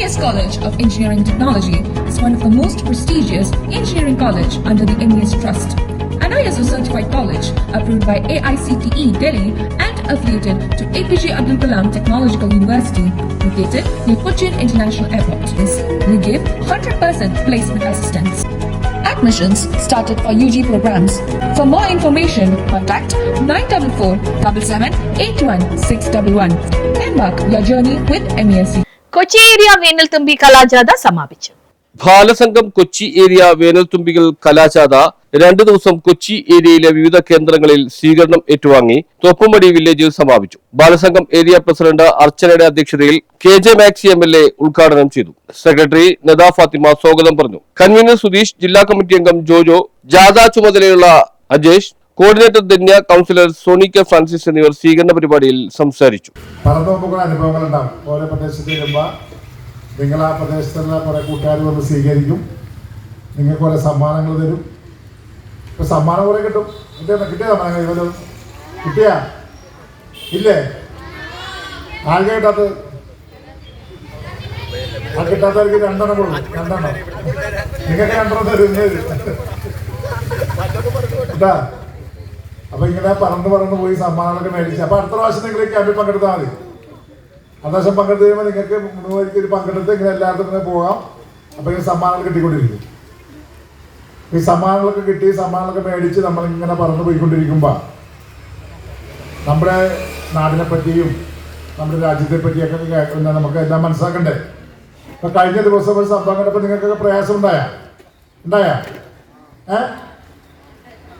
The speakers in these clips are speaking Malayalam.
MES College of Engineering Technology is one of the most prestigious engineering college under the MES Trust. An ISO certified college approved by AICTE Delhi and affiliated to APJ Abdul Kalam Technological University located near Cochin International Airport. We give 100% placement assistance. Admissions started for UG programs. For more information, contact 944 77 611. Embark your journey with. MESC. Kochi area വേനൽത്തുമ്പി കലാജാഥ സമാപിച്ചു. ബാലസംഘം കൊച്ചി ഏരിയ വേനൽത്തുമ്പികൾ കലാജാഥ രണ്ടു ദിവസം കൊച്ചി ഏരിയയിലെ വിവിധ കേന്ദ്രങ്ങളിൽ സ്വീകരണം ഏറ്റുവാങ്ങി തോപ്പുമടി വില്ലേജിൽ സമാപിച്ചു. ബാലസംഘം ഏരിയ പ്രസിഡന്റ് അർച്ചനയുടെ അധ്യക്ഷതയിൽ K J Maxi M L A ഉദ്ഘാടനം ചെയ്തു. സെക്രട്ടറി നദാ ഫാത്തിമ സ്വാഗതം പറഞ്ഞു. കൺവീനർ സുധീഷ് ജില്ലാ കമ്മിറ്റി അംഗം ജോജോ ജാഥ ചുമതലയുള്ള Ajesh coordinator Dhanya councillor Soni K Francis എന്നിവർ സ്വീകരണ പരിപാടിയിൽ സംസാരിച്ചു. അനുഭവങ്ങൾ നിങ്ങൾ ആ പ്രദേശത്തുള്ള കൂട്ടുകാർ വന്ന് സ്വീകരിക്കും. നിങ്ങൾക്ക് സമ്മാനങ്ങൾ തരും. ഇപ്പൊ സമ്മാനം കുറേ കിട്ടും. കിട്ടിയ? സമ്മാനങ്ങൾ ഇവർ ഇല്ലേ? ആകെ കിട്ടാത്തത്? ആ കിട്ടാത്തവർക്ക് രണ്ടെണ്ണം കൊടുക്കും. രണ്ടെണ്ണം. നിങ്ങൾക്ക് രണ്ടെണ്ണം തരും. കേട്ടാ? അപ്പൊ ഇങ്ങനെ പറന്ന് പറന്ന് പോയി സമ്മാനങ്ങളൊക്കെ മേടിച്ച്. അപ്പൊ അടുത്ത പ്രാവശ്യം നിങ്ങൾ ക്യാമ്പിൽ പങ്കെടുത്താൽ മതി. അടുത്ത പ്രാവശ്യം പങ്കെടുത്ത് കഴിയുമ്പോൾ നിങ്ങൾക്ക് ഒരു പങ്കെടുത്ത് ഇങ്ങനെ എല്ലായിടത്തും ഇങ്ങനെ പോകാം. അപ്പൊ ഇങ്ങനെ സമ്മാനങ്ങൾ കിട്ടിക്കൊണ്ടിരിക്കും. ഈ സമ്മാനങ്ങളൊക്കെ കിട്ടി സമ്മാനങ്ങളൊക്കെ മേടിച്ച് നമ്മൾ ഇങ്ങനെ പറന്ന് പോയിക്കൊണ്ടിരിക്കുമ്പോൾ നമ്മുടെ നാടിനെ പറ്റിയും നമ്മുടെ രാജ്യത്തെ പറ്റിയൊക്കെ നമുക്ക് എല്ലാം മനസ്സിലാക്കണ്ടേ? ഇപ്പൊ കഴിഞ്ഞ ദിവസം ഒരു സംഭവം കണ്ടപ്പോൾ നിങ്ങൾക്കൊക്കെ പ്രയാസം ഉണ്ടായ? ഉണ്ടായ? ഏഹ്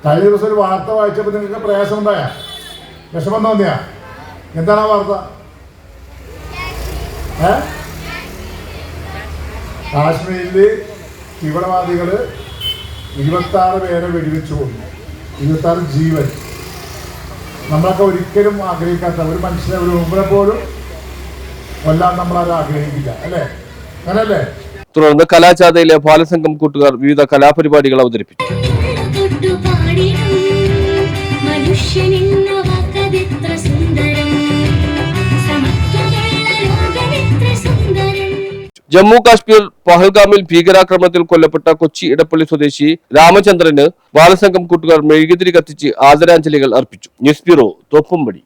കഴിഞ്ഞ ദിവസം ഒരു വാർത്ത വായിച്ചപ്പോൾ നിങ്ങൾക്ക് പ്രയാസം ഉണ്ടായ? വിഷമം തോന്നിയാ? എന്താണ് ആ വാർത്ത? ഏ? കാശ്മീരിൽ തീവ്രവാദികൾ ഇരുപത്തി ആറ് പേരെ വെടിവെച്ചു കൊന്നു. ഇരുപത്തി ആറ് ജീവൻ. നമ്മളൊക്കെ ഒരിക്കലും ആഗ്രഹിക്കാത്ത ഒരു മനുഷ്യനെ ഒരു മുമ്പിനെ പോലും കൊല്ലാൻ നമ്മളാരും ആഗ്രഹിക്കില്ല. അല്ലേ? അങ്ങനല്ലേ? തുടർന്ന് കലാജാഥയിലെ ബാലസംഘം കൂട്ടുകാർ വിവിധ കലാപരിപാടികൾ അവതരിപ്പിച്ചു. സുന്ദരം. ജമ്മു കാശ്മീർ പഹൽഗാമിൽ ഭീകരാക്രമണത്തിൽ കൊല്ലപ്പെട്ട കൊച്ചി ഇടപ്പള്ളി സ്വദേശി രാമചന്ദ്രന് ബാലസംഘം കൂട്ടുകാർ മെഴുകുതിരി കത്തിച്ച് ആദരാഞ്ജലികൾ അർപ്പിച്ചു. News bureau Thoppumpady.